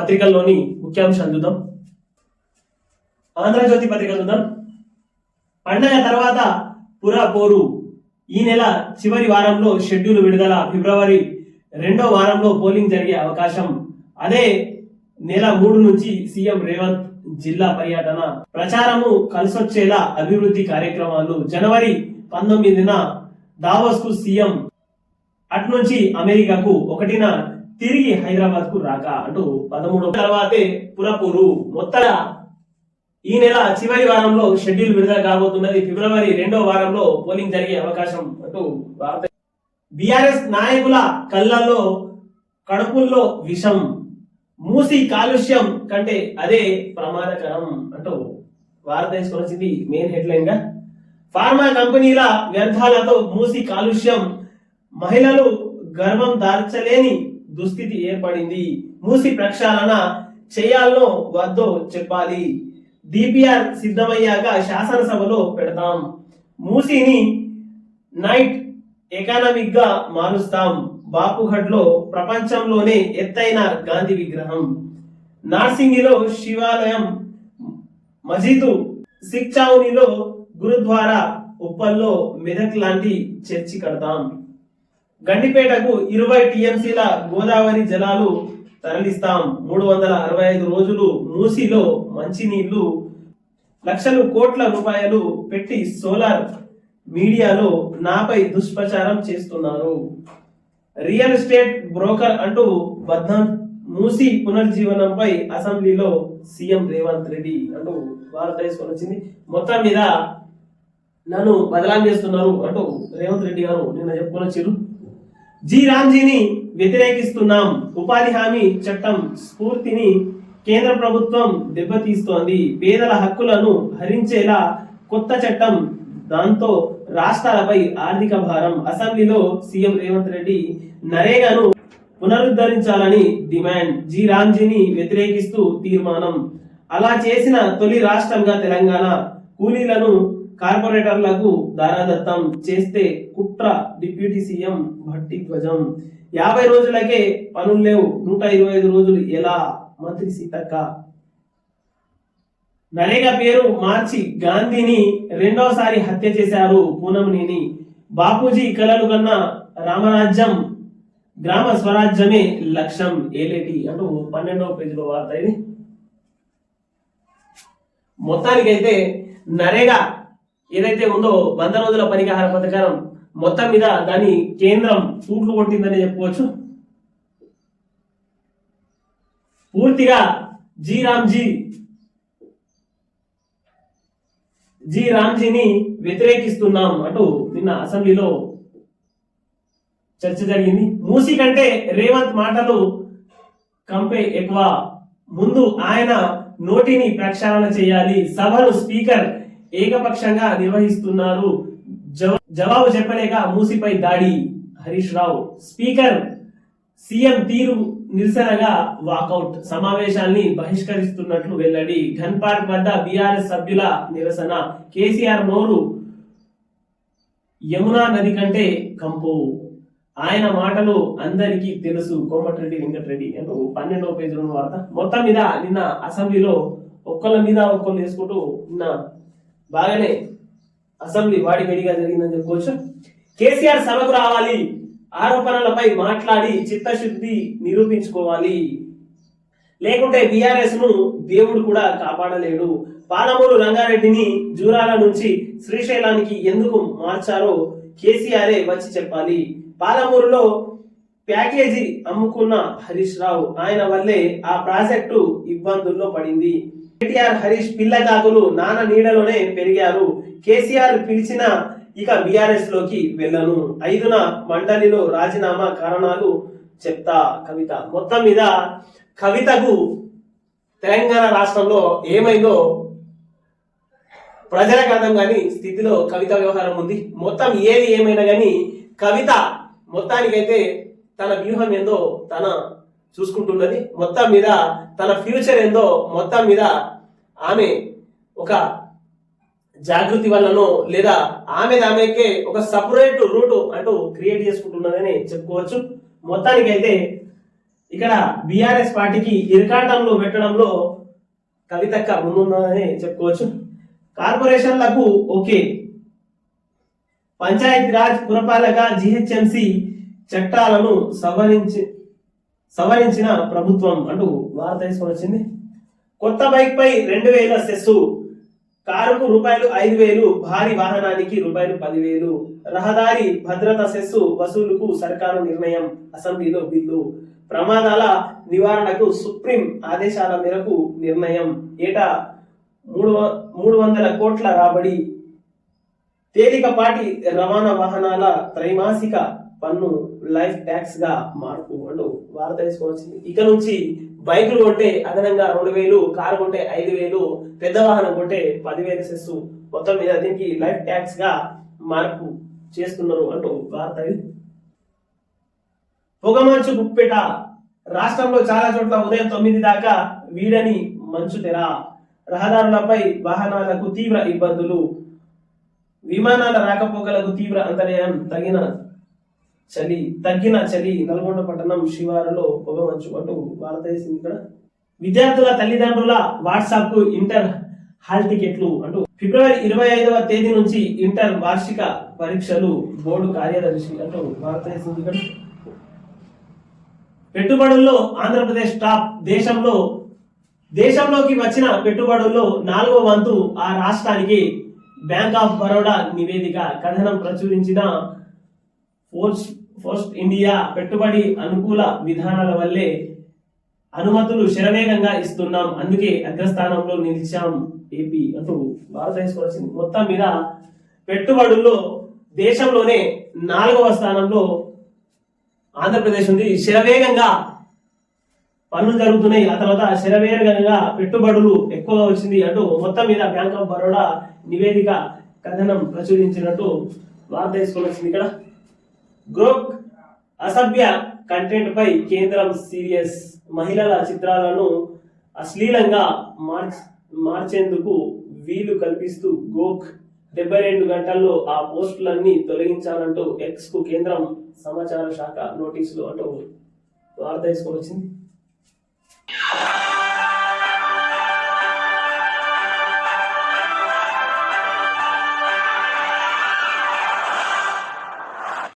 పత్రికల్లోని ముఖ్యాంశాలు చూద్దాం. ఆంధ్రజ్యోతి పత్రిక చూద్దాం. పండగ తర్వాత పురా పోరు. ఈ నెల చివరి వారంలో షెడ్యూల్ విడుదల ఫిబ్రవరి రెండో వారంలో పోలింగ్ జరిగే అవకాశం. అదే నెల మూడు నుంచి సీఎం రేవంత్ జిల్లా పర్యటన. ప్రచారము కలిసొచ్చేలా అభివృద్ధి కార్యక్రమాలు. జనవరి పంతొమ్మిదిన దావోస్కు సీఎం అటు నుంచి అమెరికాకు ఒకటిన తిరిగి హైదరాబాద్కు రాక అంటూ పదమూడు తర్వాతే పురపూరు మొత్తం ఈ నెల చివరి వారంలో షెడ్యూల్ విడుదల కాబోతున్నది. ఫిబ్రవరి రెండో వారంలో పోలింగ్ జరిగే అవకాశం అంటూ వార్త బీఆర్ఎస్ నాయకుల కళ్ళల్లో కడుపుల్లో విషం మూసి కాలుష్యం కంటే అదే ప్రమాదకరం అంటూ వార్త తీసుకొని వచ్చింది మెయిన్ హెడ్లైన్గా ఫార్మా కంపెనీల వ్యర్థాలతో మూసి కాలుష్యం మహిళలు గర్భం దాల్చలేని దుస్థితి ఏర్పడింది. మూసి ప్రక్షాళన చేయాలో వద్దో చెప్పాలి. డిపిఆర్ సిద్ధమయ్యాక శాసనసభలో పెడతాం. మూసిని నైట్ ఎకానమిక్గా మారుస్తాం. బాపుఘడ్లో ప్రపంచంలోనే ఎత్తైన గాంధీ విగ్రహం. నార్సింగిలో శివాలయం. మజీదు సిక్చావునిలో గురుద్వారా ఉప్పల్లో మెదక్ లాంటి చర్చి కడతాం. గండిపేటకు ఇరవై టీఎంసీల గోదావరి జలాలు తరలిస్తాం. మూడు వందల అరవై ఐదు రోజులు మూసిలో మంచినీళ్ళు లక్షలు కోట్ల రూపాయలు పెట్టి సోలార్ మీడియాలో నాపై దుష్ప్రచారం చేస్తున్నారు. రియల్ ఎస్టేట్ బ్రోకర్ అంటూ బద్నాం మూసి పునర్జీవనంపై అసెంబ్లీలో సీఎం రేవంత్ రెడ్డి అంటూ భారతదేశం వచ్చింది మొత్తం మీద నన్ను బదలాం చేస్తున్నారు అంటూ రేవంత్ రెడ్డి గారు నిన్న చెప్పుకొని వచ్చారు జి రామ్జీని వ్యతిరేకిస్తున్నాం. ఉపాధి హామీ చట్టం స్ఫూర్తిని కేంద్ర ప్రభుత్వం దెబ్బతీస్తోంది. పేదల హక్కులను హరించేలా కొత్త చట్టం దాంతో రాష్ట్రాలపై ఆర్థిక భారం. అసెంబ్లీలో సీఎం రేవంత్ రెడ్డి నరేగాను పునరుద్ధరించాలని డిమాండ్. జి రామ్జీని వ్యతిరేకిస్తూ తీర్మానం. అలా చేసిన తొలి రాష్ట్రంగా తెలంగాణ. కూలీలను కార్పొరేటర్లకు దారాదత్తం చేస్తే కుట్ర డిప్యూటీ సీఎం భట్టి ధ్వజం. యాభై రోజులకే పనులు లేవు. నూట ఇరవై ఐదు రోజులు ఎలా? మంత్రి సీతక్క. నరేగా పేరు మార్చి గాంధీని రెండోసారి హత్య చేశారు పూనంనేని బాపూజీ కలలు కన్నా రామరాజ్యం గ్రామ స్వరాజ్యమే లక్ష్యం. ఏలేటి అంటూ పన్నెండవ పేజీలో వార్త ఇది. మొత్తానికైతే నరేగా ఏదైతే ఉందో వంద రోజుల పరిహార పథకం మొత్తం మీద దాని కేంద్రం సూట్లు కొట్టిందని చెప్పుకోవచ్చు. పూర్తిగా జీ రామ్జీ జీ రామ్జీని వ్యతిరేకిస్తున్నాం అంటూ నిన్న అసెంబ్లీలో చర్చ జరిగింది. మూసి కంటే రేవంత్ మాటలు కంపే ఎక్కువ. ముందు ఆయన నోటిని ప్రక్షాళన చేయాలి. సభను స్పీకర్ ఏకపక్షంగా నిర్వహిస్తున్నారు. జవాబు చెప్పలేక మూసిపై దాడి. హరీష్ రావు స్పీకర్ సీఎం తీరు నిరసనగా వాకౌట్. సమావేశాల్ని బహిష్కరిస్తున్నట్లు వెల్లడి. ఘన్ పార్క్ వద్ద బీఆర్ఎస్ సభ్యుల నిరసన. కేసీఆర్ నోరు యమునా నది కంటే కంపు. ఆయన మాటలు అందరికీ తెలుసు. కోమటిరెడ్డి వెంకటరెడ్డి. అంటూ పన్నెండవ పేజీలో వార్త. మొత్తం మీద నిన్న అసెంబ్లీలో ఒక్కళ్ళ మీద ఒక్కళ్ళు వేసుకుంటూ నిన్న బాగానే అసెంబ్లీ వాడి వేడిగా జరిగిందని చెప్పుకోవచ్చు. కేసీఆర్ సభకు రావాలి. ఆరోపణలపై మాట్లాడి చిత్తశుద్ధి నిరూపించుకోవాలి. లేకుంటే బీఆర్ఎస్ను దేవుడు కూడా కాపాడలేడు. పాలమూరు రంగారెడ్డిని జూరాల నుంచి శ్రీశైలానికి ఎందుకు మార్చారో కేసీఆరే వచ్చి చెప్పాలి. పాలమూరులో ప్యాకేజీ అమ్ముకున్న హరీష్ రావు ఆయన వల్లే ఆ ప్రాజెక్టు ఇబ్బందుల్లో పడింది. కేటీఆర్ హరీష్ పిల్లకాకులు నాన్న నీడలోనే పెరిగారు. కేసీఆర్ పిలిచిన ఇక బీఆర్ఎస్లోకి వెళ్ళను. ఐదున మండలిలో రాజీనామా కారణాలు చెప్తా కవిత. మొత్తం మీద కవితకు తెలంగాణ రాష్ట్రంలో ఏమైందో ప్రజలకు అర్థం కాని స్థితిలో కవిత వ్యవహారం ఉంది. మొత్తం ఏది ఏమైనా కానీ కవిత మొత్తానికైతే తన వ్యూహం ఏందో తన చూసుకుంటున్నది మొత్తం మీద తన ఫ్యూచర్ ఏందో మొత్తం మీద ఆమె ఒక జాగృతి వల్లనో లేదా ఆమె ఆమెకే ఒక సపరేట్ రూట్ అంటూ క్రియేట్ చేసుకుంటున్నదని చెప్పుకోవచ్చు. మొత్తానికైతే ఇక్కడ బీఆర్ఎస్ పార్టీకి ఇరకాటంలో పెట్టడంలో కవితక్క ముందున్నదని చెప్పుకోవచ్చు. కార్పొరేషన్లకు ఓకే. పంచాయతీ రాజ్ పురపాలక జిహెచ్ఎంసి చట్టాలను సవరించి సవరించిన ప్రభుత్వం అంటూ వార్త తీసుకొని వచ్చింది. కొత్త బైక్ పై రెండు వేల సెస్సు. కారుకు రూపాయలు ఐదు వేలు భారీ వాహనానికి రూపాయలు పదివేలు. రహదారి భద్రత సెస్సు వసూలుకు సర్కారు నిర్ణయం అసెంబ్లీలో బిల్లు. ప్రమాదాల నివారణకు సుప్రీం ఆదేశాల మేరకు నిర్ణయం. ఏటా మూడు మూడు వందల కోట్ల రాబడి. తేలికపాటి రవాణా వాహనాల త్రైమాసిక పన్ను లైఫ్ ట్యాక్స్గా మార్పు అంటూ వార్త తీసుకోవచ్చింది ఇక నుంచి బైకులు కొంటే అదనంగా రెండు వేలు కారు కొంటే ఐదు వేలు పెద్ద వాహనం కొంటే పదివేలు సెస్సు. మొత్తం మీద దీనికి లైఫ్ ట్యాక్స్గా మార్పు చేస్తున్నారు అంటూ వార్త పొగమంచు గుప్పెట. రాష్ట్రంలో చాలా చోట్ల ఉదయం తొమ్మిది దాకా వీడని మంచు తెర రహదారులపై వాహనాలకు తీవ్ర ఇబ్బందులు. విమానాల రాకపోకలకు తీవ్ర అంతరాయం తగిన చలి తగ్గిన చలి నల్గొండ పట్టణం శివారులో పొగమంచు అంటూ వార్త ఇక్కడ. విద్యార్థుల తల్లిదండ్రుల వాట్సాప్కు ఇంటర్ హాల్ టికెట్లు అంటూ ఫిబ్రవరి ఇరవై ఐదవ తేదీ నుంచి ఇంటర్ వార్షిక పరీక్షలు బోర్డు కార్యదర్శి అంటూ భారతదేశం ఇక్కడ. పెట్టుబడుల్లో ఆంధ్రప్రదేశ్ టాప్ దేశంలో దేశంలోకి వచ్చిన పెట్టుబడుల్లో నాలుగో వంతు ఆ రాష్ట్రానికి బ్యాంక్ ఆఫ్ బరోడా నివేదిక. కథనం ప్రచురించిన ఫోర్స్ ఫస్ట్ ఇండియా పెట్టుబడి అనుకూల విధానాల వల్లే అనుమతులు శరవేగంగా ఇస్తున్నాం. అందుకే అగ్రస్థానంలో నిలిచాం ఏపీ. అంటూ భారతదేశం వచ్చింది. మొత్తం మీద పెట్టుబడుల్లో దేశంలోనే నాలుగవ స్థానంలో ఆంధ్రప్రదేశ్ ఉంది. శరవేగంగా పనులు జరుగుతున్నాయి. ఆ తర్వాత శరవేగంగా పెట్టుబడులు ఎక్కువగా వచ్చింది అంటూ మొత్తం మీద బ్యాంక్ ఆఫ్ బరోడా నివేదిక కథనం ప్రచురించినట్టు వార్త తీసుకొని వచ్చింది. ఇక్కడ గ్రోక్ అసభ్య కంటెంట్ పై కేంద్రం సీరియస్ మహిళల చిత్రాలను అశ్లీలంగా మార్చ్ మార్చేందుకు వీలు కల్పిస్తూ గోక్ డెబ్బై రెండు గంటల్లో ఆ పోస్టులన్నీ తొలగించాలంటూ ఎక్స్కు కేంద్రం సమాచార శాఖ నోటీసులు అంటూ వార్త తీసుకొని వచ్చింది